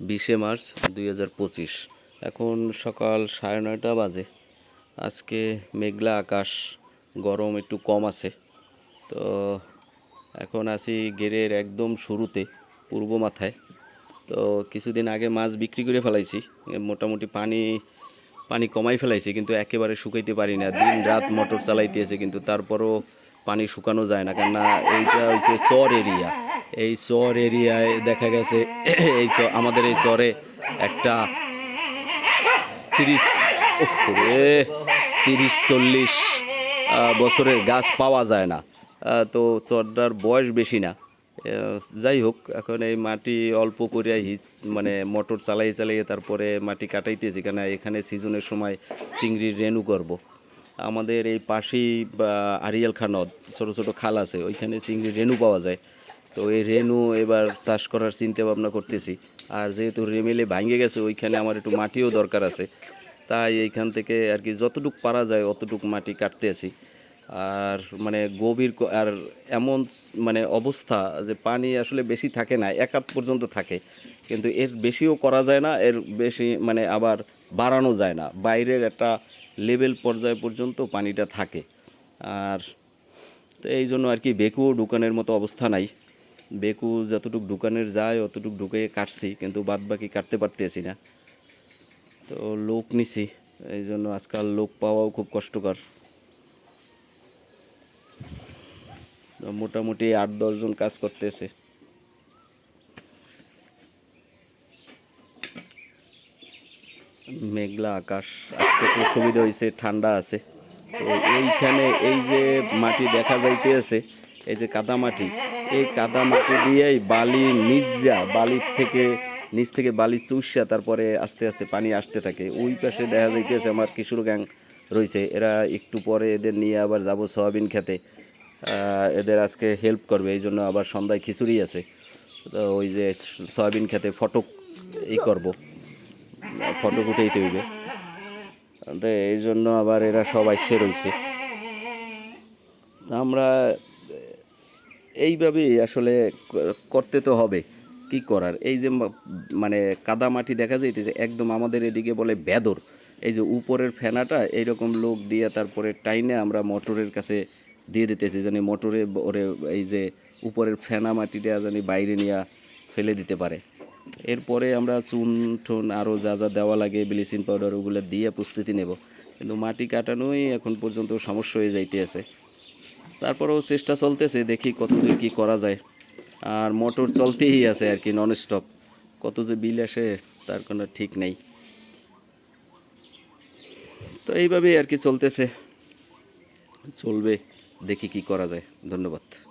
বিশে মার্চ দুই হাজার পঁচিশ। এখন সকাল সাড়ে নয়টা বাজে। আজকে মেঘলা আকাশ, গরম একটু কম আছে। তো এখন আছি গেরের একদম শুরুতে, পূর্ব মাথায়। তো কিছুদিন আগে মাছ বিক্রি করে ফেলাইছি। মোটামুটি পানি পানি কমাই ফেলাইছি, কিন্তু একেবারে শুকাইতে পারি না। দিন রাত মোটর চালাইতেছে কিন্তু তারপরও পানি শুকানো যায় না। কেননা এইটা হচ্ছে চর এরিয়া। এই চর এরিয়ায় দেখা গেছে, এই আমাদের এই চরে একটা তিরিশ তিরিশ, চল্লিশ বছরের গাছ পাওয়া যায় না। তো চরটার বয়স বেশি না। যাই হোক, এখন এই মাটি অল্প করে হিচ মানে মোটর চালাই চালিয়ে তারপরে মাটি কাটাইতেছি কেন এখানে সিজনের সময় চিংড়ির রেনু করব। আমাদের এই পাশেই আরিয়াল খা নদ ছোটো ছোটো খাল আছে, ওইখানে চিংড়ির রেনু পাওয়া যায়। তো এই রেনু এবার চাষ করার চিন্তা ভাবনা করতেছি। আর যেহেতু রেমেলে ভাঙে গেছে, ওইখানে আমার একটু মাটিও দরকার আছে। তাই এইখান থেকে আর কি যতটুক পারা যায়, অতটুক মাটি কাটতে আছি। আর মানে গভীর আর এমন মানে অবস্থা যে পানি আসলে বেশি থাকে না, এক হাত পর্যন্ত থাকে। কিন্তু এর বেশিও করা যায় না, এর বেশি মানে আবার বাড়ানো যায় না। বাইরের একটা লেভেল পর্যায় পর্যন্ত পানিটা থাকে। আর তো এই জন্য আর কি বেকুও ঢুকানোর মতো অবস্থা নাই। বেকু যতটুক ঢুকানোর যায়, অতটুক ঢুকে কাটছি, কিন্তু বাদ বাকি কাটতে পারতেছি না। তো লোক নিছি এই জন্য আজকাল লোক পাওয়াও খুব কষ্টকর। মোটামুটি আট দশজন কাজ করতেছে। মেঘলা আকাশ, আজকে তো সুবিধা হয়েছে ঠান্ডা আছে। তো এইখানে এই যে মাটি দেখা যাইতে আছে এই যে কাদা মাটি এই কাদা মাটি দিয়েই বালি নিজা বালির থেকে, নিচ থেকে বালি চুষা তারপরে আস্তে আস্তে পানি আসতে থাকে। ওই পাশে দেখা যাইতেছে আমার কিশোর গ্যাং রয়েছে এরা একটু পরে এদের নিয়ে আবার যাব সয়াবিন খেতে। এদের আজকে হেল্প করবে, এই জন্য আবার সন্ধ্যায় খিচুড়ি আছে। তো ওই যে সয়াবিন খেতে ফটক ই করব। ফটো উঠেই হইবে। তো এই জন্য আবার এরা সব আসছে রয়েছে আমরা এইভাবেই আসলে করতে তো হবে। কি করার? এই যে মানে কাদা মাটি দেখা যাইতেছে, একদম আমাদের এদিকে বলে বেদর। এই যে উপরের ফেনাটা এইরকম লোক দিয়ে তারপরে টাইনে আমরা মোটরের কাছে দিয়ে দিতেছি জানি মোটরে ওরে এই যে উপরের ফেনা মাটিটা জানি বাইরে নিয়ে ফেলে দিতে পারে। এরপরে আমরা চুন টুন আরও যা যা দেওয়া লাগে, ব্লিচিং পাউডার ওগুলো দিয়ে প্রস্তুতি নেব। কিন্তু মাটি কাটানোই এখন পর্যন্ত সমস্যা হয়ে যাইতে আছে তারপরেও চেষ্টা চলতেছে, দেখি কত কতদূর কী করা যায়। আর মোটর চলতেই আছে আর কি নন স্টপ কত যে বিল আসে, তার কোনো ঠিক নেই। তো এইভাবেই আর কি চলতেছে। চলবে, দেখি কি করা যায়। ধন্যবাদ।